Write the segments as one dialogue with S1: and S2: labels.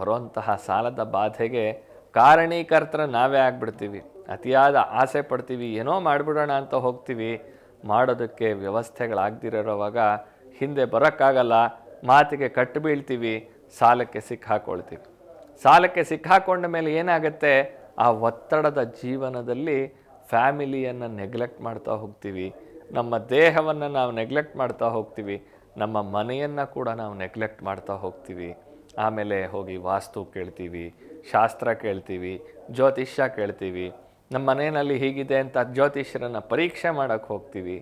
S1: ಬರುವಂತಹ ಸಾಲದ ಬಾಧೆಗೆ ಕಾರಣೀಕರ್ತರ ನಾವೇ ಆಗ್ಬಿಡ್ತೀವಿ. ಅತಿಯಾದ ಆಸೆ ಪಡ್ತೀವಿ, ಏನೋ ಮಾಡಿಬಿಡೋಣ ಅಂತ ಹೋಗ್ತೀವಿ. ಮಾಡೋದಕ್ಕೆ ವ್ಯವಸ್ಥೆಗಳಾಗ್ದಿರೋವಾಗ ಹಿಂದೆ ಬರೋಕ್ಕಾಗಲ್ಲ, ಮಾತಿಗೆ ಕಟ್ಟು ಬೀಳ್ತೀವಿ, ಸಾಲಕ್ಕೆ ಸಿಕ್ಕಾಕೊಳ್ತೀವಿ ಸಾಲಕ್ಕೆ ಸಿಕ್ಕಾಕೊಂಡ ಮೇಲೆ ಏನಾಗುತ್ತೆ? ಆ ಒತ್ತಡದ ಜೀವನದಲ್ಲಿ ಫ್ಯಾಮಿಲಿಯನ್ನು ನೆಗ್ಲೆಕ್ಟ್ ಮಾಡ್ತಾ ಹೋಗ್ತೀವಿ. ನಮ್ಮ ದೇಹವನ್ನು ನಾವು ನೆಗ್ಲೆಕ್ಟ್ ಮಾಡ್ತಾ ಹೋಗ್ತೀವಿ. ನಮ್ಮ ಮನೆಯನ್ನು ಕೂಡ ನಾವು ನೆಗ್ಲೆಕ್ಟ್ ಮಾಡ್ತಾ ಹೋಗ್ತೀವಿ. ಆಮೇಲೆ ಹೋಗಿ ವಾಸ್ತು ಕೇಳ್ತೀವಿ, ಶಾಸ್ತ್ರ ಕೇಳ್ತೀವಿ, ಜ್ಯೋತಿಷ್ಯ ಕೇಳ್ತೀವಿ. ನಮ್ಮ ಮನೆಯಲ್ಲಿ ಹೀಗಿದೆ ಅಂತ ಜ್ಯೋತಿಷ್ಯರನ್ನು ಪರೀಕ್ಷೆ ಮಾಡೋಕ್ಕೆ ಹೋಗ್ತೀವಿ.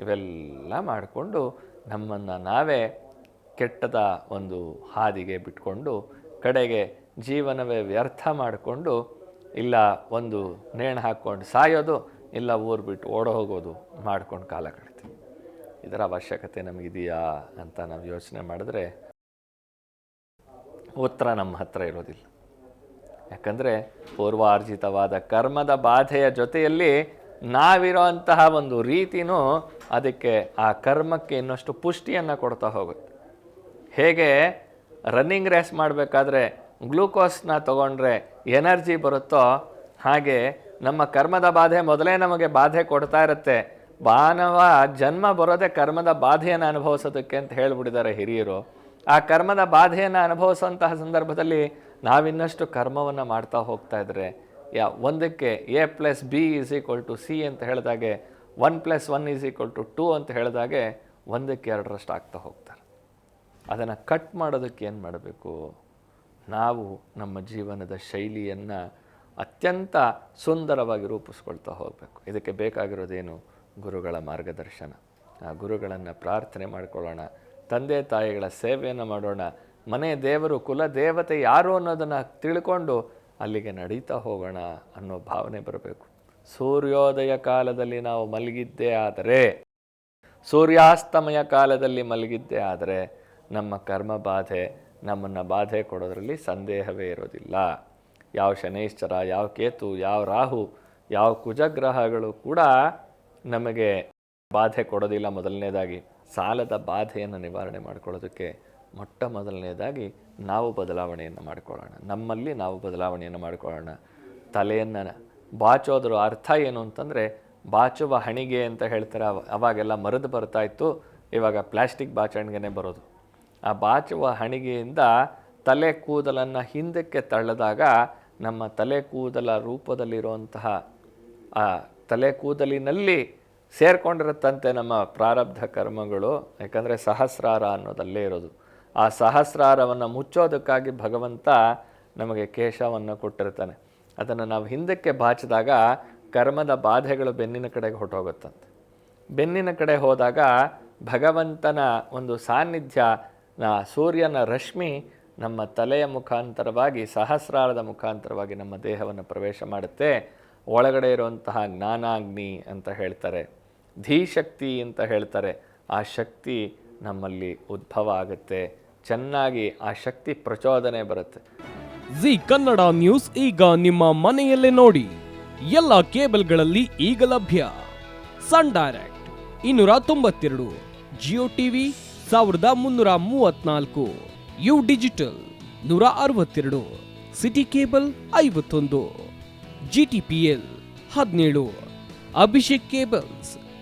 S1: ಇವೆಲ್ಲ ಮಾಡಿಕೊಂಡು ನಮ್ಮನ್ನು ನಾವೇ ಕೆಟ್ಟದ ಒಂದು ಹಾದಿಗೆ ಬಿಟ್ಕೊಂಡು ಕಡೆಗೆ ಜೀವನವೇ ವ್ಯರ್ಥ ಮಾಡಿಕೊಂಡು ಇಲ್ಲ ಒಂದು ನೇಣು ಹಾಕ್ಕೊಂಡು ಸಾಯೋದು, ಇಲ್ಲ ಊರು ಬಿಟ್ಟು ಓಡೋ ಹೋಗೋದು ಮಾಡ್ಕೊಂಡು ಕಾಲ ಕಳಿತೀವಿ. ಇದರ ಅವಶ್ಯಕತೆ ನಮಗಿದೆಯಾ ಅಂತ ನಾವು ಯೋಚನೆ ಮಾಡಿದ್ರೆ ಉತ್ತರ ನಮ್ಮ ಹತ್ರ ಇರೋದಿಲ್ಲ. ಯಾಕಂದರೆ ಪೂರ್ವಾರ್ಜಿತವಾದ ಕರ್ಮದ ಬಾಧೆಯ ಜೊತೆಯಲ್ಲಿ ನಾವಿರೋಂತಹ ಒಂದು ರೀತಿನೂ ಅದಕ್ಕೆ ಆ ಕರ್ಮಕ್ಕೆ ಇನ್ನಷ್ಟು ಪುಷ್ಟಿಯನ್ನು ಕೊಡ್ತಾ ಹೋಗುತ್ತೆ. ಹೇಗೆ? ರನ್ನಿಂಗ್ ರೇಸ್ ಮಾಡಬೇಕಾದ್ರೆ ಗ್ಲೂಕೋಸ್ನ ತಗೊಂಡ್ರೆ ಎನರ್ಜಿ ಬರುತ್ತೋ ಹಾಗೆ ನಮ್ಮ ಕರ್ಮದ ಬಾಧೆ ಮೊದಲೇ ನಮಗೆ ಬಾಧೆ ಕೊಡ್ತಾ ಇರುತ್ತೆ. ಮಾನವ ಜನ್ಮ ಬರೋದೇ ಕರ್ಮದ ಬಾಧೆಯನ್ನು ಅನುಭವಿಸೋದಕ್ಕೆ ಅಂತ ಹೇಳ್ಬಿಟ್ಟಿದ್ದಾರೆ ಹಿರಿಯರು. ಆ ಕರ್ಮದ ಬಾಧೆಯನ್ನು ಅನುಭವಿಸುವಂತಹ ಸಂದರ್ಭದಲ್ಲಿ ನಾವಿನ್ನಷ್ಟು ಕರ್ಮವನ್ನು ಮಾಡ್ತಾ ಹೋಗ್ತಾ ಇದ್ರೆ, ಯಾ, ಒಂದಕ್ಕೆ A plus B is equal to C ಅಂತ ಹೇಳಿದಾಗೆ, one plus one is equal to two ಅಂತ ಹೇಳಿದಾಗೆ ಒಂದಕ್ಕೆ ಎರಡರಷ್ಟು ಆಗ್ತಾ ಹೋಗ್ತಾರೆ. ಅದನ್ನು ಕಟ್ ಮಾಡೋದಕ್ಕೆ ಏನು ಮಾಡಬೇಕು? ನಾವು ನಮ್ಮ ಜೀವನದ ಶೈಲಿಯನ್ನು ಅತ್ಯಂತ ಸುಂದರವಾಗಿ ರೂಪಿಸ್ಕೊಳ್ತಾ ಹೋಗಬೇಕು. ಇದಕ್ಕೆ ಬೇಕಾಗಿರೋದೇನು? ಗುರುಗಳ ಮಾರ್ಗದರ್ಶನ. ಆ ಗುರುಗಳನ್ನು ಪ್ರಾರ್ಥನೆ ಮಾಡ್ಕೊಳ್ಳೋಣ. ತಂದೆ ತಾಯಿಗಳ ಸೇವೆಯನ್ನು ಮಾಡೋಣ. ಮನೆ ದೇವರು, ಕುಲ ದೇವತೆ ಯಾರು ಅನ್ನೋದನ್ನು ತಿಳ್ಕೊಂಡು ಅಲ್ಲಿಗೆ ನಡೀತಾ ಹೋಗೋಣ ಅನ್ನೋ ಭಾವನೆ ಬರಬೇಕು. ಸೂರ್ಯೋದಯ ಕಾಲದಲ್ಲಿ ನಾವು ಮಲಗಿದ್ದೇ ಆದರೆ, ಸೂರ್ಯಾಸ್ತಮಯ ಕಾಲದಲ್ಲಿ ಮಲಗಿದ್ದೇ ಆದರೆ ನಮ್ಮ ಕರ್ಮ ಬಾಧೆ, ನಮ್ಮನ್ನು ಬಾಧೆ ಕೊಡೋದರಲ್ಲಿ ಸಂದೇಹವೇ ಇರೋದಿಲ್ಲ. ಯಾವ ಶನೈಶ್ಚರ, ಯಾವ ಕೇತು, ಯಾವ ರಾಹು, ಯಾವ ಕುಜಗ್ರಹಗಳು ಕೂಡ ನಮಗೆ ಬಾಧೆ ಕೊಡೋದಿಲ್ಲ ಮೊದಲನೇದಾಗಿ. ಸಾಲದ ಬಾಧೆಯನ್ನು ನಿವಾರಣೆ ಮಾಡ್ಕೊಳ್ಳೋದಕ್ಕೆ ಮೊಟ್ಟ ಮೊದಲನೇದಾಗಿ ನಾವು ಬದಲಾವಣೆಯನ್ನು ಮಾಡಿಕೊಳ್ಳೋಣ. ನಮ್ಮಲ್ಲಿ ನಾವು ಬದಲಾವಣೆಯನ್ನು ಮಾಡಿಕೊಳ್ಳೋಣ. ತಲೆಯನ್ನು ಬಾಚೋದ್ರ ಅರ್ಥ ಏನು ಅಂತಂದರೆ, ಬಾಚುವ ಹಣಿಗೆ ಅಂತ ಹೇಳ್ತಾರೆ, ಅವ- ಅವಾಗೆಲ್ಲ ಮರದು ಬರ್ತಾ ಇತ್ತು, ಇವಾಗ ಪ್ಲಾಸ್ಟಿಕ್ ಬಾಚಣಿಗೆನೇ ಬರೋದು. ಆ ಬಾಚುವ ಹಣಿಗೆಯಿಂದ ತಲೆ ಕೂದಲನ್ನು ಹಿಂದಕ್ಕೆ ತಳ್ಳದಾಗ ನಮ್ಮ ತಲೆ ಕೂದಲ ರೂಪದಲ್ಲಿರುವಂತಹ ಆ ತಲೆ ಕೂದಲಿನಲ್ಲಿ ಸೇರ್ಕೊಂಡಿರುತ್ತಂತೆ ನಮ್ಮ ಪ್ರಾರಬ್ಧ ಕರ್ಮಗಳು, ಯಾಕಂದರೆ ಸಹಸ್ರಾರ ಅನ್ನೋದಲ್ಲೇ ಇರೋದು. ಆ ಸಹಸ್ರಾರವನ್ನು ಮುಚ್ಚೋದಕ್ಕಾಗಿ ಭಗವಂತ ನಮಗೆ ಕೇಶವನ್ನು ಕೊಟ್ಟಿರ್ತಾನೆ. ಅದನ್ನು ನಾವು ಹಿಂದಕ್ಕೆ ಬಾಚಿದಾಗ ಕರ್ಮದ ಬಾಧೆಗಳು ಬೆನ್ನಿನ ಕಡೆಗೆ ಹೊರಟೋಗುತ್ತಂತೆ. ಬೆನ್ನಿನ ಕಡೆ ಹೋದಾಗ ಭಗವಂತನ ಒಂದು ಸಾನ್ನಿಧ್ಯ ಸೂರ್ಯನ ರಶ್ಮಿ ನಮ್ಮ ತಲೆಯ ಮುಖಾಂತರವಾಗಿ, ಸಹಸ್ರಾರದ ಮುಖಾಂತರವಾಗಿ ನಮ್ಮ ದೇಹವನ್ನು ಪ್ರವೇಶ ಮಾಡುತ್ತೆ. ಒಳಗಡೆ ಇರುವಂತಹ ಜ್ಞಾನಾಗ್ನಿ ಅಂತ ಹೇಳ್ತಾರೆ. ಧೀಶಕ್ತಿ ಅಂತ ಹೇಳ್ತಾರೆ. ಆ ಶಕ್ತಿ ನಮ್ಮಲ್ಲಿ ಉದ್ಭವ ಆಗುತ್ತೆ. ಚೆನ್ನಾಗಿ ಆ ಶಕ್ತಿ ಪ್ರಚೋದನೆ ಬರುತ್ತೆ.
S2: ಜಿ ಕನ್ನಡ ನ್ಯೂಸ್ ಈಗ ನಿಮ್ಮ ಮನೆಯಲ್ಲೇ ನೋಡಿ. ಎಲ್ಲ ಕೇಬಲ್ಗಳಲ್ಲಿ ಈಗ ಲಭ್ಯ. ಸನ್ ಡೈರೆಕ್ಟ್ ಇನ್ನೂರ ತೊಂಬತ್ತೆರಡು, ಜಿಯೋ ಟಿವಿ ಸಾವಿರದ ಮುನ್ನೂರ ಮೂವತ್ನಾಲ್ಕು ಯು ಡಿಜಿಟಲ್ ನೂರ ಅರವತ್ತೆರಡು, ಸಿಟಿ ಕೇಬಲ್ ಐವತ್ತೊಂದು, ಜಿ ಟಿ ಪಿ ಎಲ್ ಹದಿನೇಳು, ಅಭಿಷೇಕ್ ಕೇಬಲ್ಸ್